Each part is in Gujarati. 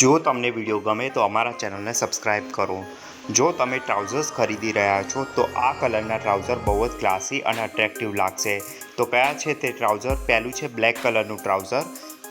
જો તમને વીડિયો ગમે તો અમારા ચેનલને સબસ્ક્રાઈબ કરો. જો તમે ટ્રાઉઝર્સ ખરીદી રહ્યા છો તો આ કલરના ટ્રાઉઝર બહુ જ ક્લાસી અને અટ્રેક્ટિવ લાગશે. તો કયા છે તે ટ્રાઉઝર? પહેલું છે બ્લેક કલરનું ટ્રાઉઝર.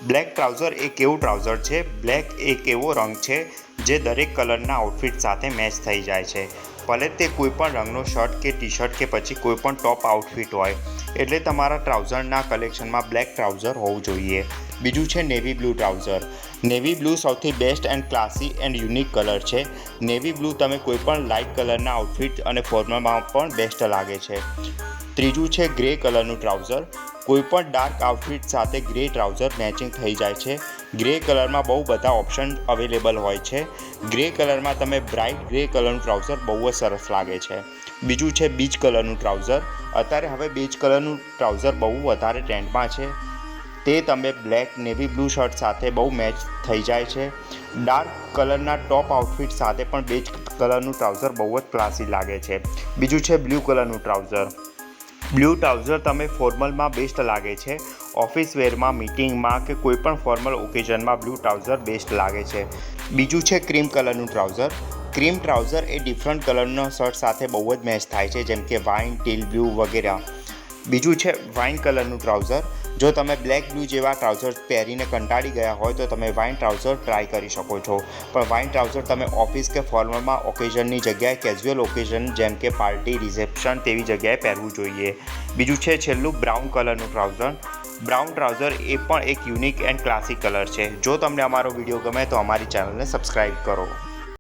બ્લેક ટ્રાઉઝર એક એવું ટ્રાઉઝર છે, બ્લેક એક એવો રંગ છે જે દરેક કલરના આઉટફિટ સાથે મેચ થઈ જાય છે. ભલે તે કોઈપણ રંગનો શર્ટ કે ટી શર્ટ કે પછી કોઈપણ ટોપ આઉટફિટ હોય. એટલે તમારા ટ્રાઉઝરના કલેક્શનમાં બ્લેક ટ્રાઉઝર હોવું જોઈએ. બીજું છે navy blue trouser navy blue સૌથી best and classy and unique colour છે. નેવી બ્લુ તમે કોઈપણ લાઇટ કલરના આઉટફિટ અને ફોર્મલમાં પણ બેસ્ટ લાગે છે. ત્રીજું છે ગ્રે કલરનું ટ્રાઉઝર કોઈપણ ડાર્ક આઉટફિટ સાથે ગ્રે ટ્રાઉઝર મેચિંગ થઈ જાય છે. ગ્રે કલરમાં બહુ બધા ઓપ્શન અવેલેબલ હોય છે. ગ્રે કલરમાં તમે બ્રાઇટ ગ્રે કલરનું ટ્રાઉઝર બહુ જ સરસ લાગે છે. બીજું છે બીચ કલરનું ટ્રાઉઝર અત્યારે હવે બીચ કલરનું ટ્રાઉઝર બહુ વધારે ટ્રેન્ડમાં છે. તે તમે બ્લેક નેવી બ્લુ શર્ટ સાથે બહુ મેચ થઈ જાય છે. ડાર્ક કલરના ટોપ આઉટફિટ સાથે પણ બેજ કલરનું ટ્રાઉઝર બહુ જ ક્લાસી લાગે છે. બીજું છે બ્લુ કલરનું ટ્રાઉઝર બ્લુ ટ્રાઉઝર તમે ફોર્મલમાં બેસ્ટ લાગે છે. ઓફિસ વેરમાં મિટિંગમાં કે કોઈ પણ ફોર્મલ ઓકેઝનમાં બ્લુ ટ્રાઉઝર બેસ્ટ લાગે છે. બીજું છે ક્રીમ કલરનું ટ્રાઉઝર ક્રીમ ટ્રાઉઝર એ ડિફરન્ટ કલરનો શર્ટ સાથે બહુ જ મેચ થાય છે. જેમ કે વાઇન ટીલ બ્લુ વગેરે. બીજું છે વાઇન કલરનું ટ્રાઉઝર જો તમે બ્લેક બ્લુ જેવા ટ્રાઉઝર પહેરીને કંટાળી ગયા હોય તો તમે વાઇન ટ્રાઉઝર ટ્રાય કરી શકો છો. પણ વાઇન ટ્રાઉઝર તમે ઓફિસ કે ફોર્મલમાં ઓકેઝનની જગ્યાએ કેઝ્યુઅલ ઓકેઝન જેમ કે પાર્ટી રિસેપ્શન તેવી જગ્યાએ પહેરવું જોઈએ. બીજું છે છેલ્લું બ્રાઉન કલરનું ટ્રાઉઝર બ્રાઉન ટ્રાઉઝર એ પણ એક યુનિક એન્ડ ક્લાસિક કલર છે. જો તમને અમારો વીડિયો ગમે તો અમારી ચેનલને સબસ્ક્રાઈબ કરો.